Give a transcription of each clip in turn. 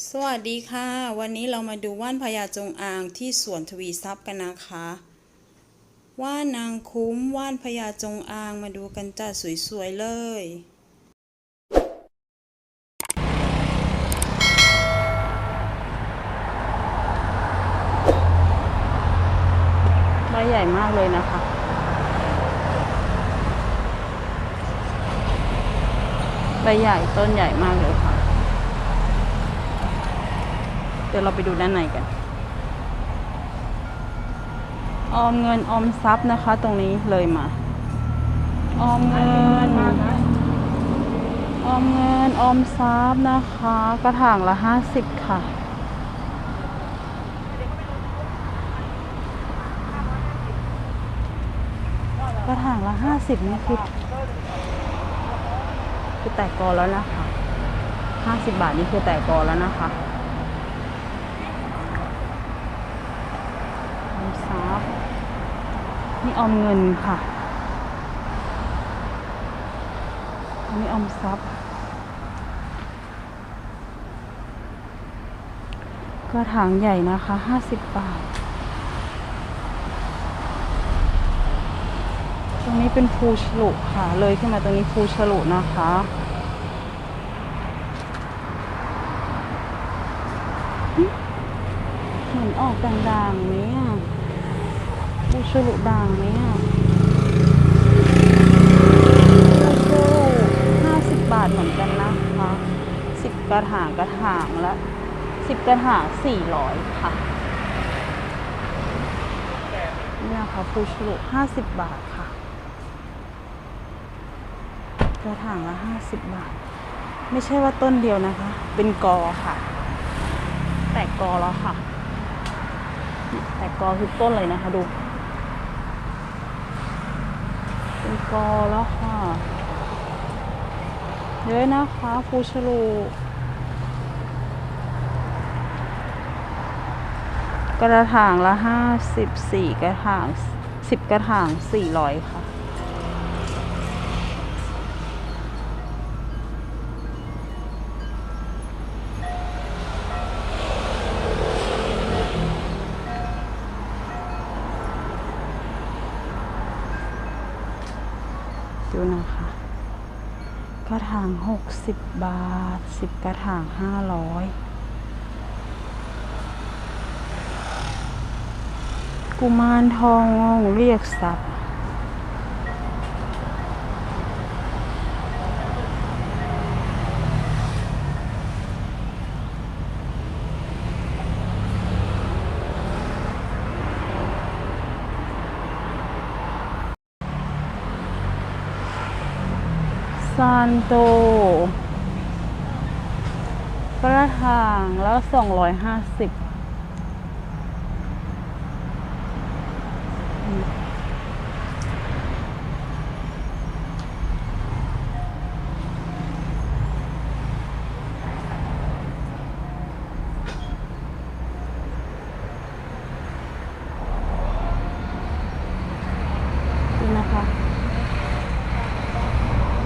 สวัสดีค่ะ วันนี้เรามาดูว่านพญาจงอางที่สวนทวีทรัพย์กันนะคะ ว่านนางคุ้มว่านพญาจงอางมาดูกันจ้าสวยๆเลยใบใหญ่มากเลยนะคะใบใหญ่ต้นใหญ่มากเลยค่ะ เดี๋ยวเราไปดูด้านในกัน ออมเงินออมทรัพย์นะคะ ตรงนี้เลยมา ออมเงิน ออมเงินออมทรัพย์นะคะ กระถางละห้าสิบค่ะ กระถางละห้าสิบนี่คือคือแตกกอแล้วนะคะห้าสิบบาทนี่คือแตกกอแล้วนะคะ ออมทรัพย์ นี่ออมเงินค่ะ อันนี่ออมทรัพย์ กระถางใหญ่นะคะห้าสิบบาท ตรงนี้เป็นภูฉลุค่ะ เลยขึ้นมาตรงนี้ภูฉลุนะคะเหมือนออกด่างๆไหมอะ ภูฉลุด่างไหมอะภูฉลุห้าสิบบาทเหมือนกันนะคะสิบกระถางกระถางละสิบกระถางสี่ร้อยค่ะนี่นะคะภูฉลุห้าสิบบาทค่ะ กระถางละห้าสิบบาท ไม่ใช่ว่าต้นเดียวนะคะ เป็นกอค่ะ แตกกอแล้วค่ะ แตกกอทุกต้นเลยนะคะดู เป็นกอแล้วค่ะเยอะนะคะฟูชลูกระถางละห้าสิบสี่กระถางสิบกระถางสี่ร้อยค่ะ ดูนะคะ กระถางหกสิบบาทสิบกระถางห้าร้อยกุมารทองงงเรียกทรัพย์ ซานโต กระถางแล้ว 250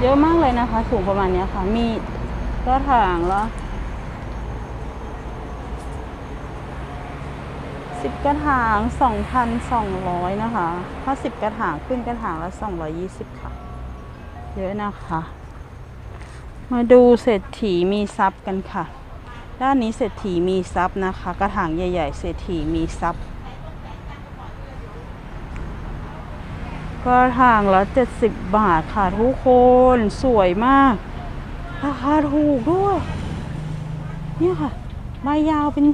เยอะมากเลยนะคะ สูงประมาณนี้ค่ะ มีกระถางแล้วสิบกระถางสองพันสองร้อยนะคะ ถ้าสิบกระถางขึ้นกระถางละสองร้อยี่สิบค่ะ เยอะนะคะ มาดูเศรษฐีมีทรัพย์กันค่ะ ด้านนี้เศรษฐีมีทรัพย์นะคะ กระถางใหญ่ ๆ เศรษฐีมีทรัพย์ กระถางละเจ็ดสิบบาทค่ะทุกคนสวยมาก ราคาถูกด้วย เนี่ยค่ะใบยาวเป็น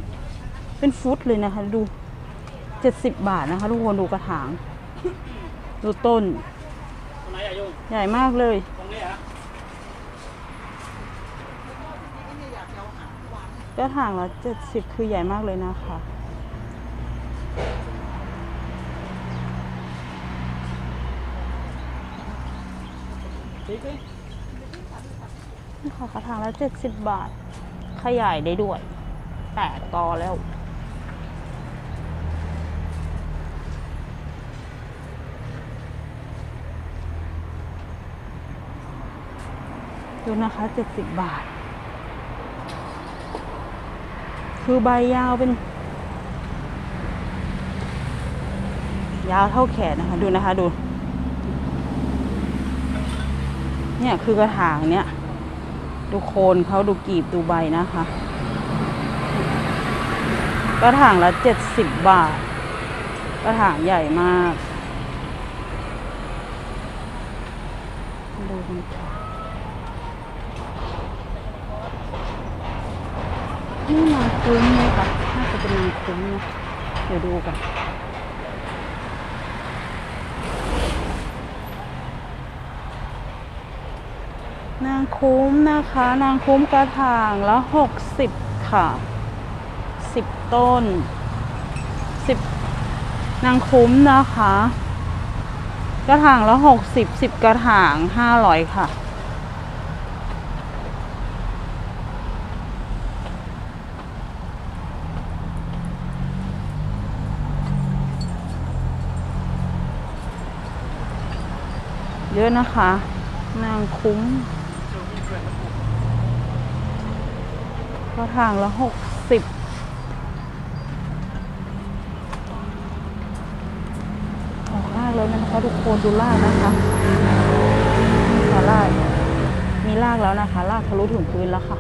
เป็นฟุตเลยนะคะ ดูเจ็ดสิบบาทนะคะ ทุกคนดูกระถาง ดูต้น ใหญ่มากเลยกระถางละเจ็ดสิบคือใหญ่มากเลยนะคะ ติ๊กดินี่ค่ะกระถางละเจ็ดสิบบาท ขยายได้ด้วยแตกกอแล้ว ดูนะคะเจ็ดสิบบาท คือใบยาวเป็น ยาวเท่าแขนนะคะ ดูนะคะดู เนี่ยคือกระถางเนี่ยดูโคนเขาดูกีบดูใบนะคะ กระถางละเจ็ดสิบบาท กระถางใหญ่มาก ดูนค่ะนี่นางคุ้มไหมคะน่าจะเป็นนางคุ้มนะเดี๋ยวดูกัน นางคุ้มนะคะ นางคุ้มกระถางละหกสิบค่ะสิบต้นสิบนางคุ้มนะคะ กระถางละหกสิบสิบกระถางห้าร้อยค่ะเยอะนะคะ นางคุ้ม กระถางละหกสิบออกลากแล้วนะคะทุกคนดูลากนะคะนี่ค่ะลากมีลากแล้วนะคะ ลากทะลุถึงพื้นแล้วค่ะ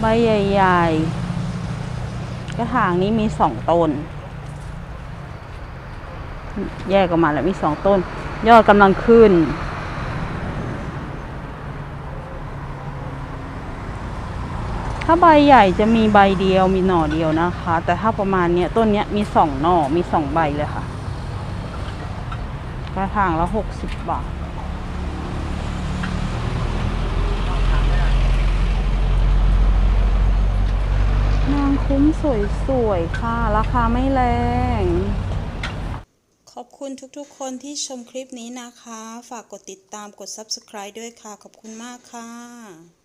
ใบใหญ่ๆ กระถางนี้มีสองต้น แยกออกมาแล้วมีสองต้น ยอดกำลังขึ้น ถ้าใบใหญ่จะมีใบเดียวมีหน่อเดียวนะคะ แต่ถ้าประมาณเนี้ยต้นเนี้ยมีสองหน่อมีสองใบเลยค่ะ กระถางละหกสิบบาทนางคุ้มสวยๆค่ะ ราคาไม่แรง อบคุณทุกๆ คนที่ชมคลิปนี้นะคะ ฝากกดติดตามกด subscribe ด้วยค่ะ ขอบคุณมากค่ะ